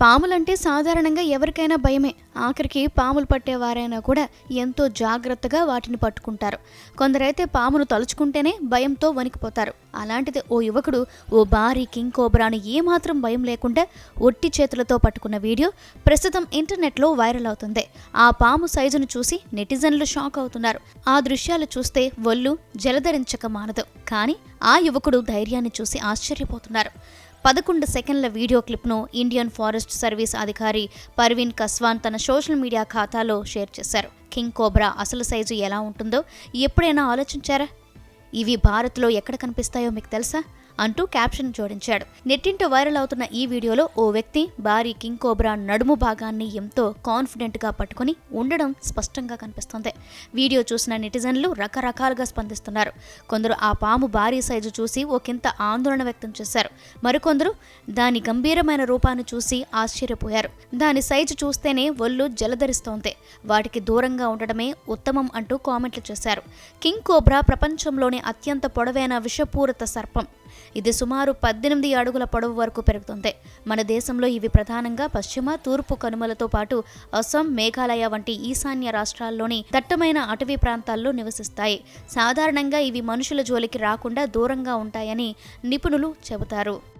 పాములంటే సాధారణంగా ఎవరికైనా భయమే. ఆఖరికి పాములు పట్టేవారైనా కూడా ఎంతో జాగ్రత్తగా వాటిని పట్టుకుంటారు. కొందరైతే పామును తలుచుకుంటేనే భయంతో వణికిపోతారు. అలాంటిది ఓ యువకుడు ఓ భారీ కింగ్ కోబ్రాను ఏమాత్రం భయం లేకుండా ఒట్టి చేతులతో పట్టుకున్న వీడియో ప్రస్తుతం ఇంటర్నెట్లో వైరల్ అవుతుంది. ఆ పాము సైజును చూసి నెటిజన్లు షాక్ అవుతున్నారు. ఆ దృశ్యాలు చూస్తే ఒళ్ళు జలధరించక మానదు. కానీ ఆ యువకుడు ధైర్యాన్ని చూసి ఆశ్చర్యపోతున్నారు. పదకొండు సెకండ్ల వీడియో క్లిప్ను ఇండియన్ ఫారెస్ట్ సర్వీస్ అధికారి పర్వీన్ కస్వాన్ తన సోషల్ మీడియా ఖాతాలో షేర్ చేశారు. కింగ్ కోబ్రా అసలు సైజు ఎలా ఉంటుందో ఎప్పుడైనా ఆలోచించారా? ఇవి భారత్లో ఎక్కడ కనిపిస్తాయో మీకు తెలుసా? అంటూ క్యాప్షన్ జోడించాడు. నెట్టింట వైరల్ అవుతున్న ఈ వీడియోలో ఓ వ్యక్తి భారీ కింగ్ కోబ్రా నడుము భాగాన్ని ఎంతో కాన్ఫిడెంట్గా పట్టుకుని ఉండడం స్పష్టంగా కనిపిస్తుంది. వీడియో చూసిన నెటిజన్లు రకరకాలుగా స్పందిస్తున్నారు. కొందరు ఆ పాము భారీ సైజు చూసి ఒకంత ఆందోళన వ్యక్తం చేశారు. మరికొందరు దాని గంభీరమైన రూపాన్ని చూసి ఆశ్చర్యపోయారు. దాని సైజు చూస్తేనే ఒళ్ళు జలధరిస్తోంది. వాటికి దూరంగా ఉండడమే ఉత్తమం అంటూ కామెంట్లు చేశారు. కింగ్ కోబ్రా ప్రపంచంలోనే అత్యంత పొడవైన విషపూరిత సర్పం. ఇది సుమారు పద్దెనిమిది అడుగుల పొడవు వరకు పెరుగుతుంది. మన దేశంలో ఇవి ప్రధానంగా పశ్చిమ తూర్పు కనుమలతో పాటు అస్సాం మేఘాలయ వంటి ఈశాన్య రాష్ట్రాల్లోని దట్టమైన అటవీ ప్రాంతాల్లో నివసిస్తాయి. సాధారణంగా ఇవి మనుషుల జోలికి రాకుండా దూరంగా ఉంటాయని నిపుణులు చెబుతారు.